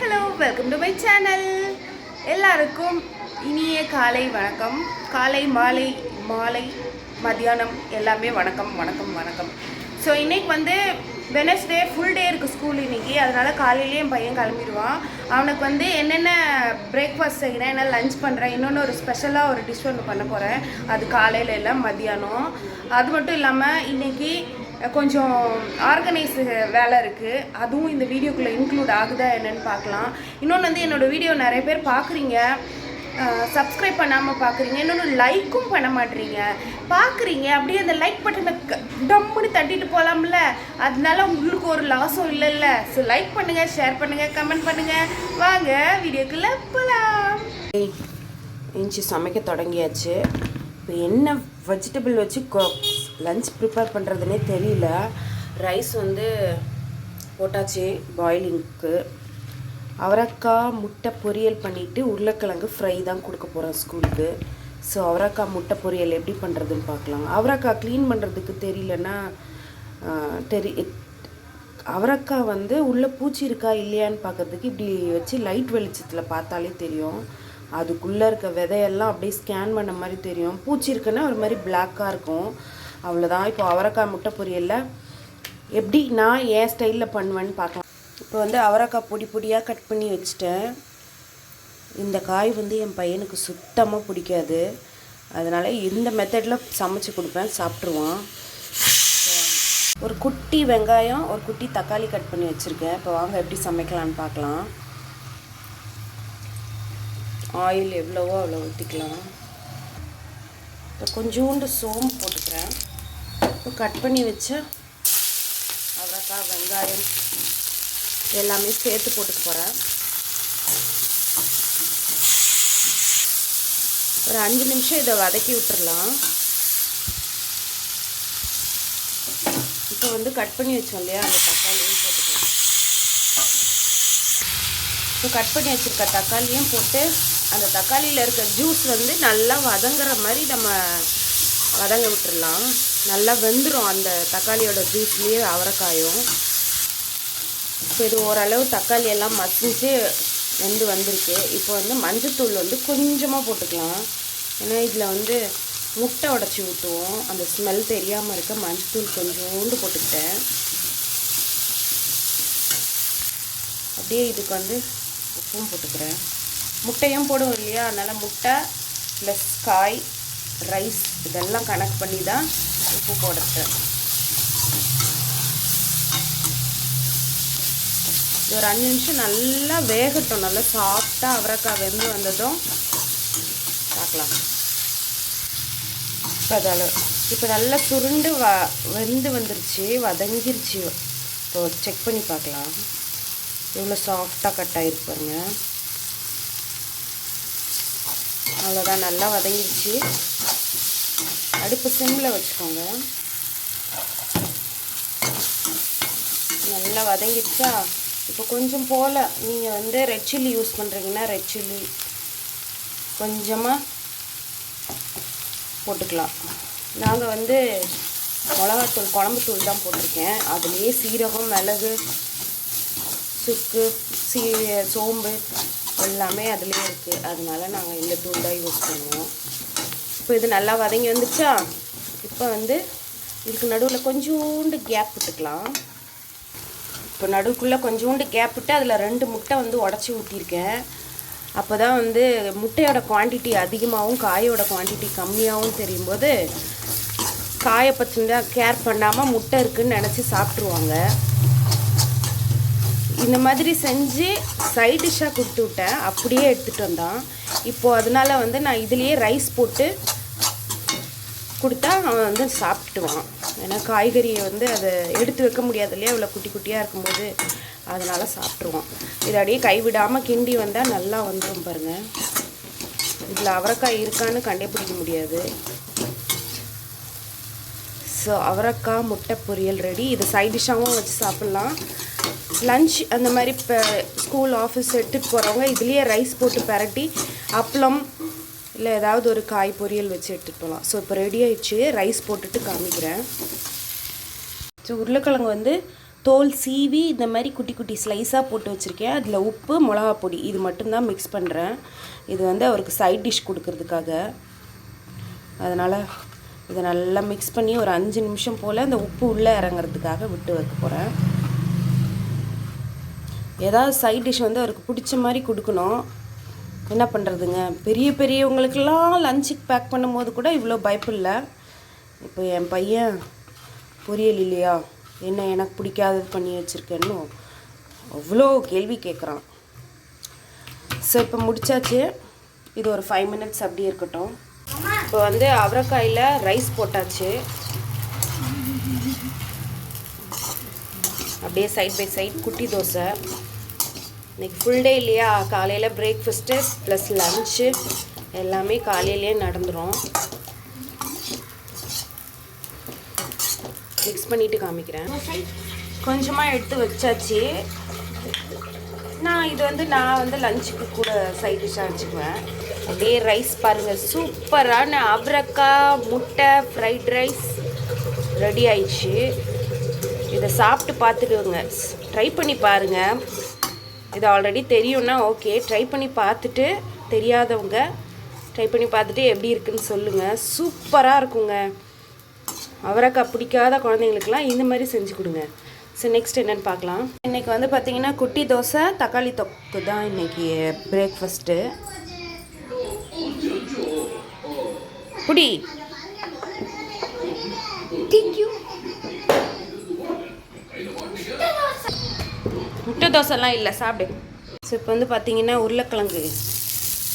Hello welcome to my channel எல்லாருக்கும் இனிய காலை வணக்கம். காலை மாலை மாலை மத்தியானம் எல்லாமே வணக்கம் வணக்கம் வணக்கம். ஸோ இன்னைக்கு வந்து வெனஸ்டே ஃபுல் டே இருக்குது ஸ்கூல் இன்னைக்கு. அதனால் காலையிலேயே என் பையன் கிளம்பிடுவான். அவனுக்கு வந்து என்னென்ன பிரேக்ஃபாஸ்ட் செய்கிறேன் என்ன லஞ்ச் பண்ணுறேன் இன்னொன்று ஒரு ஸ்பெஷலாக ஒரு டிஷ் ஒன்று பண்ண போகிறேன் அது காலையில் எல்லாம் மத்தியானம். அது மட்டும் இல்லாமல் இன்னைக்கு கொஞ்சம் ஆர்கனைஸ் வேலை இருக்குது அதுவும் இந்த வீடியோக்குள்ளே இன்க்ளூட் ஆகுதா என்னென்னு பார்க்கலாம். இன்னொன்று வந்து என்னோடய வீடியோ நிறைய பேர் பார்க்குறீங்க. சப்ஸ்கிரைப் பண்ணாமல் பார்க்குறீங்க. இன்னொன்று லைக்கும் பண்ண மாட்டீங்க பார்க்குறீங்க. அப்படியே அந்த லைக் பட்டனை டம்முன்னு தட்டிட்டு போகலாம்ல அதனால உங்களுக்கு ஒரு லாஸும் இல்லைல்ல. ஸோ லைக் பண்ணுங்கள் ஷேர் பண்ணுங்கள் கமெண்ட் பண்ணுங்கள் வாங்க வீடியோக்குள்ளே போகலாம் இஞ்சி சமைக்க தொடங்கியாச்சு. இப்போ என்ன வெஜிடபிள் வச்சு லஞ்ச் ப்ரிப்பேர் பண்ணுறதுனே தெரியல. ரைஸ் வந்து போட்டாச்சு பாயிலிங்க்கு அவரைக்காய் முட்டை பொரியல் பண்ணிவிட்டு உருளைக்கிழங்கு ஃப்ரை தான் கொடுக்க போகிறேன் ஸ்கூலுக்கு ஸோ அவரைக்காய் முட்டை பொரியல் எப்படி பண்ணுறதுன்னு பார்க்கலாம். அவரைக்காய் க்ளீன் பண்ணுறதுக்கு தெரியலன்னா தெரி அவரக்காய் வந்து உள்ளே பூச்சி இருக்கா இல்லையான்னு பார்க்கறதுக்கு இப்படி வச்சு லைட் வெளிச்சத்தில் பார்த்தாலே தெரியும். அதுக்குள்ளே இருக்க விதையெல்லாம் அப்படியே ஸ்கேன் பண்ண மாதிரி தெரியும். பூச்சி இருக்குன்னா ஒரு மாதிரி பிளாக்காக இருக்கும். அவ்வளோதான் இப்போ அவரைக்காய் முட்டை பொரியலில் எப்படி நான் ஏன் ஸ்டைலில் பண்ணுவேன்னு பார்க்கலாம். இப்போ வந்து அவரைக்காய் பொடி பொடியாக கட் பண்ணி வச்சுட்டேன். இந்த காய் வந்து என் பையனுக்கு சுத்தமாக பிடிக்காது. அதனால் இந்த மெத்தடில் சமைச்சு கொடுப்பேன் சாப்பிட்ருவான் ஒரு குட்டி வெங்காயம் ஒரு குட்டி தக்காளி கட் பண்ணி வச்சுருக்கேன். இப்போ வாங்க எப்படி சமைக்கலான்னு பார்க்கலாம். ஆயில் எவ்வளவோ அவ்வளோ ஊற்றிக்கலாம் இப்போ கொஞ்சோண்டு சோம்பு போட்டுக்கிறேன். இப்போ கட் பண்ணி வச்ச அவரைக்காய் வெங்காயம் எல்லாமே சேர்த்து போட்டுக்க போகிறேன் ஒரு அஞ்சு நிமிஷம் இதை வதக்கி விட்டுடலாம் இப்போ வந்து கட் பண்ணி வச்சோம் இல்லையா அந்த தக்காளியும் போட்டுக்கலாம். இப்போ கட் பண்ணி வச்சுருக்க தக்காளியும் போட்டு அந்த தக்காளியில் இருக்க ஜூஸ் வந்து நல்லா வதங்குற மாதிரி நம்ம வதங்க விட்டுடலாம் நல்லா வெந்துடும் அந்த தக்காளியோட ஜூஸ்லேயே அவரைக்காயும். இப்போ இது ஓரளவு தக்காளி எல்லாம் மசிஞ்சு வெந்து வந்திருக்கு. இப்போ வந்து மஞ்சத்தூள் வந்து கொஞ்சமாக போட்டுக்கலாம். ஏன்னா இதில் வந்து முட்டை உடச்சி ஊற்றுவோம் அந்த ஸ்மெல் தெரியாமல் இருக்க மஞ்சத்தூள் கொஞ்சோண்டு போட்டுக்கிட்டேன். அப்படியே இதுக்கு வந்து உப்பும் போட்டுக்கிறேன். முட்டையும் போடுவோம் இல்லையா? அதனால் முட்டை ப்ளஸ் காய் ரைஸ் இதெல்லாம் கணக்கு பண்ணி தான் உப்பு போடுறது இது ஒரு அஞ்சு நிமிஷம் நல்லா வேகட்டும். நல்லா சாஃப்டாக அவரைக்காய் வெந்து வந்ததும் பார்க்கலாம். இப்போ அதில் இப்போ நல்லா சுருண்டு வ வெந்து வந்துருச்சு வதங்கிருச்சு. இப்போ செக் பண்ணி பார்க்கலாம். எவ்வளோ சாஃப்டாக கட் ஆகிருப்பாருங்க அவ்வளோதான் நல்லா வதங்கிருச்சு. அடுப்பு சிம்மில் வச்சுக்கோங்க. நல்லா வதங்கிடுச்சா? இப்போ கொஞ்சம் போல். நீங்கள் வந்து ரெட் சில்லி யூஸ் பண்ணுறீங்கன்னா ரெட் சில்லி கொஞ்சமாக போட்டுக்கலாம். நாங்கள் வந்து மிளகாத்தூள் குழம்புத்தூள் தான் போட்டிருக்கேன். அதுலேயே சீரகம் மிளகு சுக்கு சீ சோம்பு எல்லாமே அதுலேயே இருக்குது அதனால நாங்கள் இந்த தூள் தான் யூஸ் பண்ணுவோம். இப்போ இது நல்லா வதங்கி வந்துச்சா? இப்போ வந்து இதுக்கு நடுவில் கொஞ்சோண்டு கேப் விட்டுக்கலாம். இப்போ நடுவுக்குள்ளே கொஞ்சோண்டு கேப் விட்டு அதில் ரெண்டு முட்டை வந்து உடச்சி ஊற்றிருக்கேன் அப்போ தான் வந்து முட்டையோட குவான்டிட்டி அதிகமாகவும் காயோட குவான்டிட்டி கம்மியாகவும் தெரியும் போது காயை பற்றினா கேர் பண்ணாமல் முட்டை இருக்குதுன்னு நினச்சி சாப்பிட்ருவாங்க இந்த மாதிரி செஞ்சு சைட் டிஷ்ஷாக கொடுத்து விட்டேன். அப்படியே எடுத்துகிட்டு வந்தான். இப்போது அதனால வந்து நான் இதுலேயே ரைஸ் போட்டு கொடுத்தா அவன் வந்து சாப்பிட்டுவான். ஏன்னா காய்கறியை வந்து அதை எடுத்து வைக்க முடியாது இல்லையா? இவ்வளோ குட்டி குட்டியாக இருக்கும்போது அதனால் சாப்பிட்ருவான் இதை அப்படியே கைவிடாமல் கிண்டி வந்தால் நல்லா வந்துடும் பாருங்கள் இதில் அவரைக்காய் இருக்கான்னு கண்டுபிடிக்க முடியாது. ஸோ அவரைக்காய் முட்டை பொரியல் ரெடி இது சைட் டிஷ்ஷாகவும் வச்சு சாப்பிட்லாம். லஞ்ச் அந்த மாதிரி இப்போ ஸ்கூல் ஆஃபீஸ் எடுத்துகிட்டு போகிறவங்க இதுலேயே ரைஸ் போட்டு பரட்டி அப்பளம் இல்லை ஏதாவது ஒரு காய் பொரியல் வச்சு எடுத்துகிட்டு போகலாம். ஸோ இப்போ ரெடி ஆயிடுச்சு. ரைஸ் போட்டுட்டு காமிக்கிறேன். ஸோ உருளைக்கிழங்கு வந்து தோல் சீவி இந்த மாதிரி குட்டி குட்டி ஸ்லைஸாக போட்டு வச்சுருக்கேன். அதில் உப்பு மிளகா பொடி இது மட்டும்தான் மிக்ஸ் பண்ணுறேன் இது வந்து அவருக்கு சைட் டிஷ் கொடுக்கறதுக்காக. அதனால் இதை நல்லா மிக்ஸ் பண்ணி ஒரு அஞ்சு நிமிஷம் போல் அந்த உப்பு உள்ளே இறங்குறதுக்காக விட்டு வைக்க போகிறேன் ஏதாவது சைட் டிஷ் வந்து அவருக்கு பிடிச்ச மாதிரி கொடுக்கணும். என்ன பண்ணுறதுங்க பெரிய பெரியவங்களுக்கெல்லாம் லஞ்சுக்கு பேக் பண்ணும்போது கூட இவ்வளோ பயப்பில்லை இப்போ என் பையன் பொரியல் இல்லையா? என்ன எனக்கு பிடிக்காதது பண்ணி வச்சுருக்கேன்னு அவ்வளோ கேள்வி கேட்குறான் ஸோ இப்போ முடிச்சாச்சு. இது ஒரு ஃபைவ் மினிட்ஸ் அப்படியே இருக்கட்டும். இப்போ வந்து அவரைக்காயில் ரைஸ் போட்டாச்சு. அப்படியே சைட் பை சைட் குட்டி தோசை. இன்னைக்கு ஃபுல் டே இல்லையா? காலையில் பிரேக்ஃபஸ்ட்டு ப்ளஸ் லஞ்சு எல்லாமே காலையிலே நடந்துடும் மிக்ஸ் பண்ணிட்டு காமிக்கிறேன். கொஞ்சமாக எடுத்து வச்சாச்சு. நான் இது வந்து நான் வந்து லஞ்சுக்கு கூட சைட் டிஷ்ஷாக வச்சுக்குவேன். அப்படியே ரைஸ் பாருங்கள் சூப்பரான அவரக்காய் முட்டை ஃப்ரைட் ரைஸ் ரெடி ஆயிடுச்சு. இதை சாப்பிட்டு பார்த்துக்குவோங்க ட்ரை பண்ணி பாருங்கள் இது ஆல்ரெடி தெரியும்னா ஓகே ட்ரை பண்ணி பார்த்துட்டு தெரியாதவங்க ட்ரை பண்ணி பார்த்துட்டு எப்படி இருக்குன்னு சொல்லுங்கள் சூப்பராக இருக்குங்க. அவரைக்காய் பிடிக்காத குழந்தைங்களுக்குலாம் இந்த மாதிரி செஞ்சு கொடுங்க. ஸோ நெக்ஸ்ட் என்னென்னு பார்க்கலாம். இன்றைக்கி வந்து பார்த்திங்கன்னா குட்டி தோசை தக்காளி தொக்கு தான் இன்றைக்கி பிரேக்ஃபஸ்ட்டு புடி. முட்டை தோசைலாம் இல்லை சாப்பிடு. ஸோ இப்போ வந்து பார்த்தீங்கன்னா உருளைக்கிழங்கு.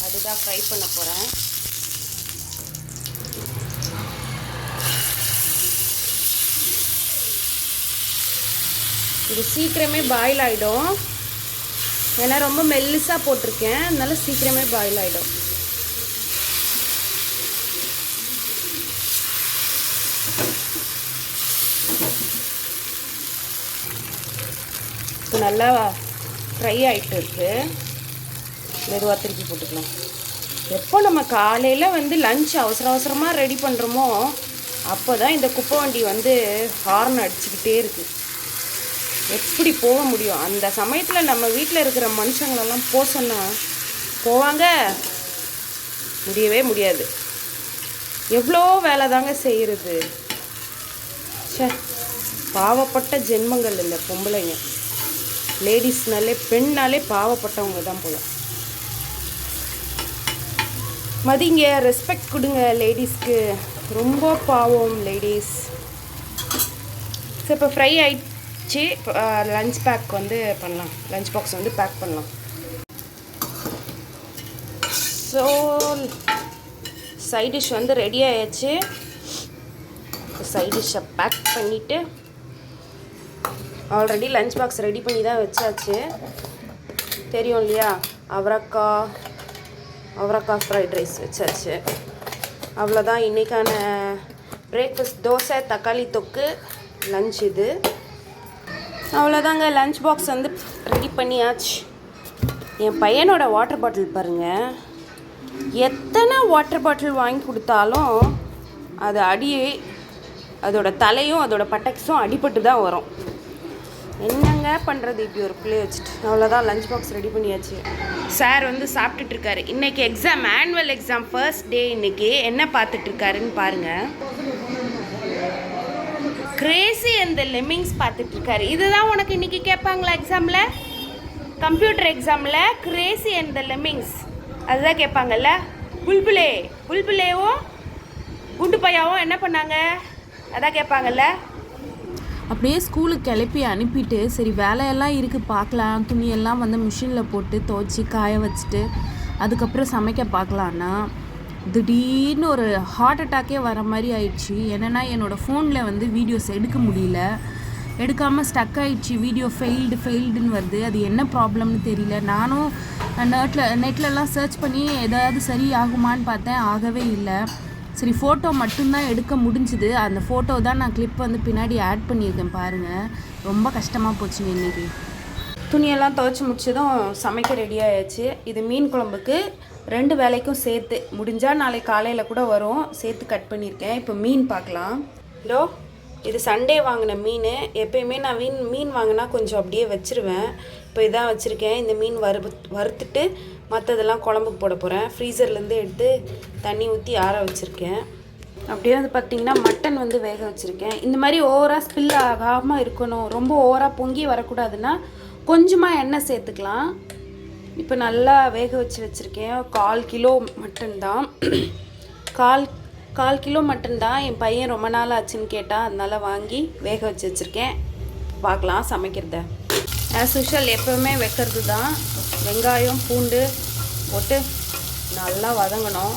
அதுதான் ஃப்ரை பண்ண போகிறேன் இது சீக்கிரமே பாயில் ஆகிடும் ஏன்னா ரொம்ப மெல்லிஸாக போட்டிருக்கேன். அதனால சீக்கிரமே பாயில் ஆகிடும் இப்போ நல்லா ஃப்ரை ஆகிட்டு இருக்கு. மெதுவாக திருப்பி போட்டுக்கலாம். எப்போ நம்ம காலையில் வந்து லஞ்ச் அவசர அவசரமாக ரெடி பண்ணுறோமோ அப்போ தான் இந்த குப்பை வண்டி வந்து ஹார்ன் அடிச்சுக்கிட்டே இருக்குது எப்படி போக முடியும்? அந்த சமயத்தில் நம்ம வீட்டில் இருக்கிற மனுஷங்களெல்லாம் போக சொன்னால் போவாங்க. முடியவே முடியாது. எவ்வளோ வேலை தாங்க செய்கிறது சே பாவப்பட்ட ஜென்மங்கள் இல்லை பொம்பளைங்க. லேடிஸ்னாலே பெண்ணாலே பாவப்பட்டவங்க தான் போல. மதிங்க ரெஸ்பெக்ட் கொடுங்க லேடிஸ்க்கு. ரொம்ப பாவம் லேடிஸ். ஸோ இப்போ ஃப்ரை ஆயிடுச்சு. லஞ்ச் பேக் வந்து பண்ணலாம். லஞ்ச் பாக்ஸ் வந்து பேக் பண்ணலாம். ஸோ சைட் டிஷ் வந்து ரெடி ஆயாச்சு. சைட் டிஷ்ஷை பேக் பண்ணிவிட்டு ஆல்ரெடி லஞ்ச் பாக்ஸ் ரெடி பண்ணி தான் வச்சாச்சு. தெரியும் இல்லையா? அவரக்காய் அவரக்காய் ஃப்ரைட் ரைஸ் வச்சாச்சு. அவ்வளோதான் இன்றைக்கான பிரேக்ஃபாஸ்ட் தோசை தக்காளி தொக்கு லஞ்ச் இது. அவ்வளோதாங்க லஞ்ச் பாக்ஸ் வந்து ரெடி பண்ணியாச்சு. என் பையனோட வாட்டர் பாட்டில் பாருங்கள் எத்தனை வாட்டர் பாட்டில் வாங்கி கொடுத்தாலும் அது அடி அதோட தலையும் அதோட பட்டக்ஸும் அடிபட்டு தான் வரும். என்னங்க பண்ணுறது இப்படி ஒரு பிள்ளை வச்சுட்டு. அவ்வளோதான் லஞ்ச் பாக்ஸ் ரெடி பண்ணியாச்சு. சார் வந்து சாப்பிட்டுட்டு இருக்காரு இன்னைக்கு exam annual exam first day இன்னைக்கு. என்ன பார்த்துட்டு இருக்காருன்னு பாருங்க. கிரேசி அந்த லெமிங்ஸ் பார்த்துட்டு இருக்காரு இதுதான் உனக்கு இன்னைக்கு கேட்பாங்களா எக்ஸாமில் கம்ப்யூட்டர் எக்ஸாமில் கிரேசி அண்ட் த லெமிங்ஸ் அதுதான் கேட்பாங்கல்ல? புல்புலே. புல்புலேவும் குண்டு பையாவும் என்ன பண்ணாங்க? அதான் கேட்பாங்கல்ல? அப்படியே ஸ்கூலுக்கு கிளப்பி அனுப்பிட்டு சரி வேலையெல்லாம் இருக்குது பார்க்கலாம். துணியெல்லாம் வந்து மிஷினில் போட்டு துவைச்சி காய வச்சுட்டு அதுக்கப்புறம் சமைக்க பார்க்கலான்னா திடீர்னு ஒரு ஹார்ட் அட்டாக்கே வர மாதிரி ஆயிடுச்சு. என்னென்னா என்னோடய ஃபோனில் வந்து வீடியோஸ் எடுக்க முடியல. எடுக்காமல் ஸ்டக் ஆகிடுச்சு வீடியோ ஃபெயில்டு ஃபெயில்டுன்னு வருது. அது என்ன ப்ராப்ளம்னு தெரியல. நானும் நெட்டில் நெட்லலாம் சர்ச் பண்ணி ஏதாவது சரி ஆகுமான்னு பார்த்தேன். ஆகவே இல்லை. சரி ஃபோட்டோ மட்டும்தான் எடுக்க முடிஞ்சுது. அந்த ஃபோட்டோ தான் நான் கிளிப் வந்து பின்னாடி ஆட் பண்ணியிருக்கேன் பாருங்கள் ரொம்ப கஷ்டமாக போச்சுங்க இன்றைக்கி துணியெல்லாம் துவைச்சி முடிச்சதும் சமைக்க ரெடி ஆயாச்சு. இது மீன் குழம்புக்கு ரெண்டு வேலைக்கும் சேர்த்து. முடிஞ்சால் நாளைக்கு காலையில் கூட வரும். சேர்த்து கட் பண்ணியிருக்கேன். இப்போ மீன் பார்க்கலாம். இதோ இது சண்டே வாங்கின மீன். எப்பயுமே நான் மீன் மீன் வாங்கினா கொஞ்சம் அப்படியே வச்சிருவேன். இப்போ இதான் வச்சுருக்கேன். இந்த மீன் வறு வறுத்துட்டு மற்றதெல்லாம் குழம்புக்கு போட போகிறேன் ஃப்ரீசர்லேருந்து எடுத்து தண்ணி ஊற்றி ஆற வச்சுருக்கேன். அப்படியே வந்து பார்த்திங்கன்னா மட்டன் வந்து வேக வச்சுருக்கேன். இந்த மாதிரி ஓவராக ஸ்பில் ஆகாமல் இருக்கணும். ரொம்ப ஓவராக பொங்கி வரக்கூடாதுன்னா கொஞ்சமாக எண்ணெய் சேர்த்துக்கலாம். இப்போ நல்லா வேக வச்சு வச்சுருக்கேன். கால் கிலோ மட்டன் தான். கால் கால் கிலோ மட்டன் தான். என் பையன் ரொம்ப நாள் ஆச்சுன்னு கேட்டால் அதனால் வாங்கி வேக வச்சு வச்சுருக்கேன். பார்க்கலாம் சமைக்கிறத. ஆஸ் யூஷுவல் எப்போவுமே வைக்கிறது தான் வெங்காயம் பூண்டு போட்டு நல்லா வதங்கணும்.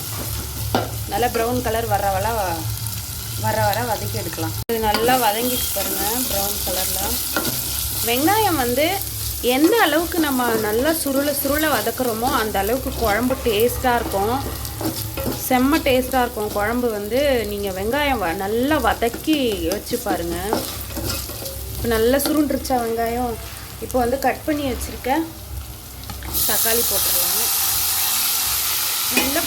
நல்லா ப்ரௌன் கலர் வர வர வர வர வதக்கி எடுக்கலாம். இது நல்லா வதங்கிட்டு பாருங்க ப்ரௌன் கலரில் வெங்காயம் வந்து எந்த அளவுக்கு நம்ம நல்லா சுருள சுருளை வதக்குறோமோ அந்த அளவுக்கு குழம்பு டேஸ்ட்டாக இருக்கும். செம்ம டேஸ்ட்டாக இருக்கும். குழம்பு வந்து நீங்கள் வெங்காயம் வ- நல்லா வதக்கி வச்சு பாருங்கள் இப்போ நல்லா சுருண்டுருச்சா வெங்காயம்? இப்போ வந்து கட் பண்ணி வச்சுருக்க தக்காளி போட்டுடலாம். நல்ல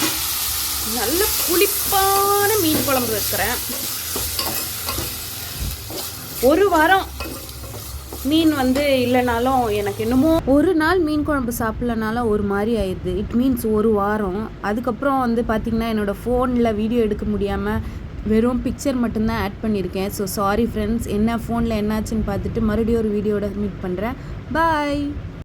நல்ல புளிப்பான மீன் குழம்பு வைக்கிறேன் ஒரு வாரம் மீன் வந்து இல்லைனாலும் எனக்கு என்னமோ ஒரு நாள் மீன் குழம்பு சாப்பிட்லனாலும் ஒரு மாதிரி ஆயிடுது. இட் மீன்ஸ் ஒரு வாரம். அதுக்கப்புறம் வந்து பார்த்திங்கன்னா என்னோடய ஃபோனில் வீடியோ எடுக்க முடியாமல் வெறும் பிக்சர் மட்டும்தான் ஆட் பண்ணியிருக்கேன். ஸோ சாரி ஃப்ரெண்ட்ஸ் என்ன ஃபோனில் என்னாச்சுன்னு பார்த்துட்டு மறுபடியும் ஒரு வீடியோட மீட் பண்ணுறேன் பாய்